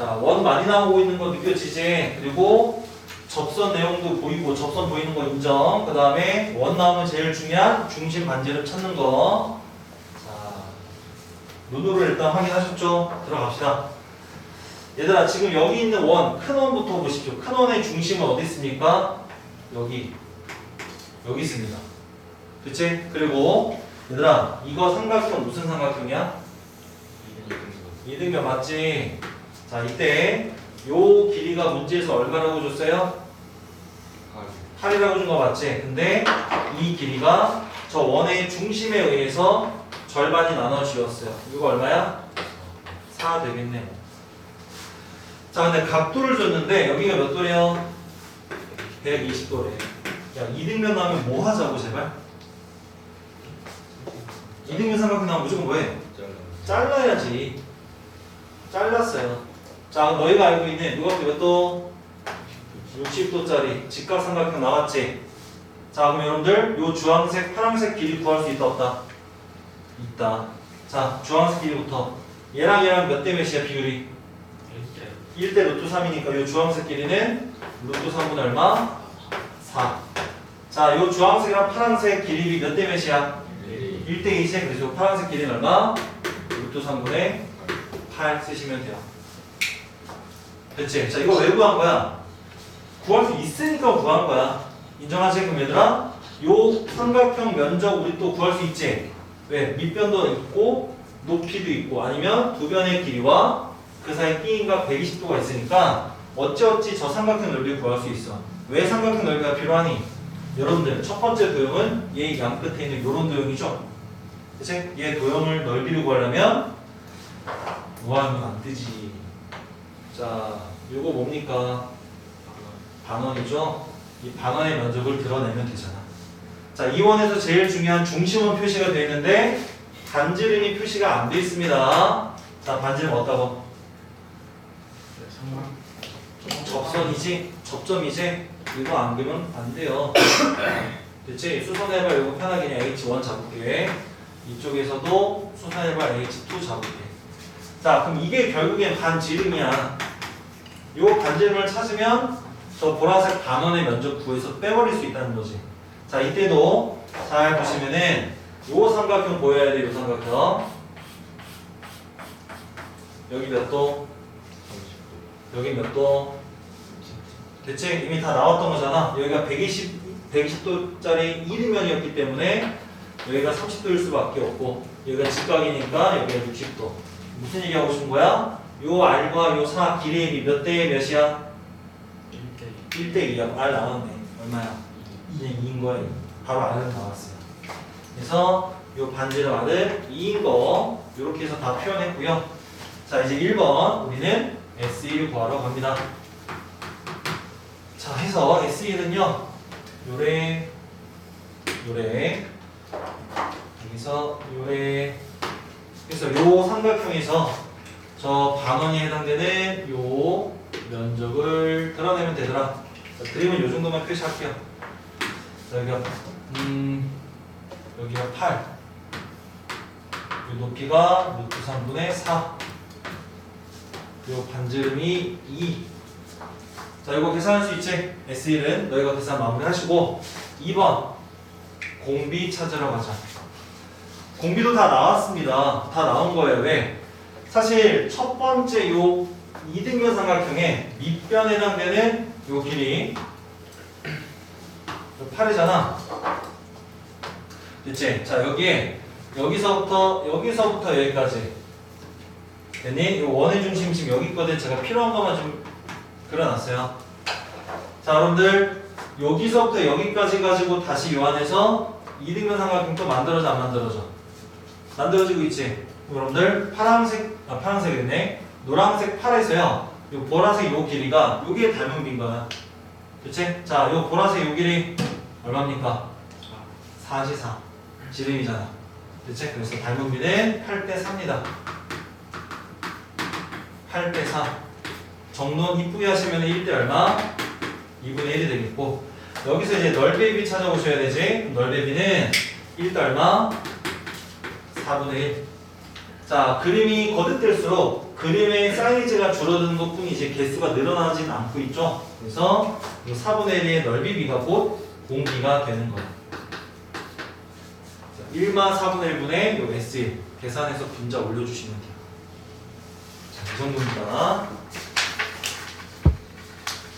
자, 원 많이 나오고 있는 거 느껴지지? 그리고 접선 내용도 보이고 접선 보이는 거 인정. 그 다음에 원 나오면 제일 중요한 중심 반지름 찾는 거. 자, 눈으로 일단 확인하셨죠? 들어갑시다. 얘들아 지금 여기 있는 원, 큰 원부터 보십시오. 큰 원의 중심은 어디 있습니까? 여기. 여기 있습니다. 그치? 그리고 얘들아 이거 삼각형 무슨 삼각형이야? 이등변 맞지? 자 이때 요 길이가 문제에서 얼마라고 줬어요? 8이라고 준 거 맞지? 근데 이 길이가 저 원의 중심에 의해서 절반이 나눠지었어요. 이거 얼마야? 4 되겠네. 자 근데 각도를 줬는데 여기가 몇 도래요? 120도래. 야 이등변 나오면 뭐 하자고 제발? 이등변 삼각형 나오면 무조건 뭐해? 잘라야지. 잘랐어요. 자, 너희가 알고 있는 이것도 이것도 60도짜리 직각 삼각형 나왔지? 자, 그럼 여러분들 요 주황색, 파란색 길이 구할 수 있다 없다? 있다. 자, 주황색 길이부터 얘랑 얘랑 몇 대 몇이야 비율이? 1대 루트 3이니까 요 주황색 길이는 루트 3분의 얼마? 4. 자, 요 주황색이랑 파란색 길이 몇 대 몇이야? 1대 2세 그래서 요 파란색 길이는 얼마? 루트 3분의 8 쓰시면 돼요. 됐지? 자, 이거 왜 구한 거야? 구할 수 있으니까 구한 거야. 인정하지? 그럼 얘들아, 요 삼각형 면적 우리 또 구할 수 있지? 왜? 밑변도 있고, 높이도 있고, 아니면 두 변의 길이와 그 사이 끼인각 120도가 있으니까 어찌어찌 저 삼각형 넓이를 구할 수 있어. 왜 삼각형 넓이가 필요하니? 여러분들, 첫 번째 도형은 얘 양 끝에 있는 요런 도형이죠? 그치? 얘 도형을 넓이를 구하려면 무한은 안 뜨지. 자, 요거 뭡니까? 반원이죠? 이 반원의 면적을 드러내면 되잖아. 자, 이 원에서 제일 중요한 중심은 표시가 되어 있는데 반지름이 표시가 안돼 있습니다. 자, 반지름 어디다고? 접선이지? 접점이지? 이거 안 그면 안 돼요. 됐지? 수선해봐 이거 편하게 그냥 H1 잡을게. 이쪽에서도 수선해봐 H2 잡을게. 자, 그럼 이게 결국엔 반지름이야. 요 반지름을 찾으면 저 보라색 반원의 면적 구해서 빼버릴 수 있다는 거지. 자, 이때도 잘 보시면은 요 삼각형 보여야 돼, 요 삼각형. 여기 몇 도? 여기 몇 도? 대체 이미 다 나왔던 거잖아. 여기가 120, 120도짜리 1이면이었기 때문에 여기가 30도일 수밖에 없고 여기가 직각이니까 여기가 60도. 무슨 얘기 하고 싶은 거야? 요 R과 요 4 길이의 비 몇 대 몇이야? 1대 2야. R 나왔네. 얼마야? 2는 2인 거예요. 바로 R은 나왔어요. 그래서 요 반지름 R은 2인 거 이렇게 해서 다 표현했고요. 자 이제 1번 우리는 S1 구하러 갑니다. 자 해서 S1은요 요래 요래 여기서 요래 그래서 요 삼각형에서 저 반원이 해당되는 요 면적을 드러내면 되더라. 자, 그림은 요 정도만 표시할게요. 자, 여기가 음 여기가 8. 요 높이가 루트 3분의 4. 요 반지름이 2. 자, 이거 계산할 수 있지? S1은 너희가 계산 마무리하시고 2번 공비 찾으러 가자. 공비도 다 나왔습니다. 다 나온 거예요. 왜? 사실 첫 번째 요 이등변 삼각형의 밑변에 해당되는 요 길이 요 8이잖아. 됐지? 자 여기에 여기서부터 여기서부터 여기까지 됐니? 요 원의 중심 지금 여기 있거든. 제가 필요한 것만 좀 그려놨어요. 자 여러분들 여기서부터 여기까지 가지고 다시 요 안에서 이등변 삼각형 또 만들어져 안 만들어져? 만들어지고 있지. 여러분들 파란색 아 파란색이네 노란색 팔에서요 요 보라색 요 길이가 요게 닮은 빈 거야 그치? 자요 보라색 요 길이 얼마입니까? 4시4 지름이잖아 그치? 그래서 닮은 비는 8대 4입니다 8대 4 정론 이쁘게 하시면 1대 얼마? 2분의 1이 되겠고 여기서 이제 널배비 찾아오셔야 되지 널배비는 1대 얼마? 4분의 1 자, 그림이 거듭될수록 그림의 사이즈가 줄어드는 것 뿐이지 개수가 늘어나지는 않고 있죠. 그래서 이 4분의 1의 넓이 비가 곧 공비가 되는 거예요. 1마 4분의 1분의 요 S 계산해서 빈자 올려주시면 돼요. 자, 이 정도입니다.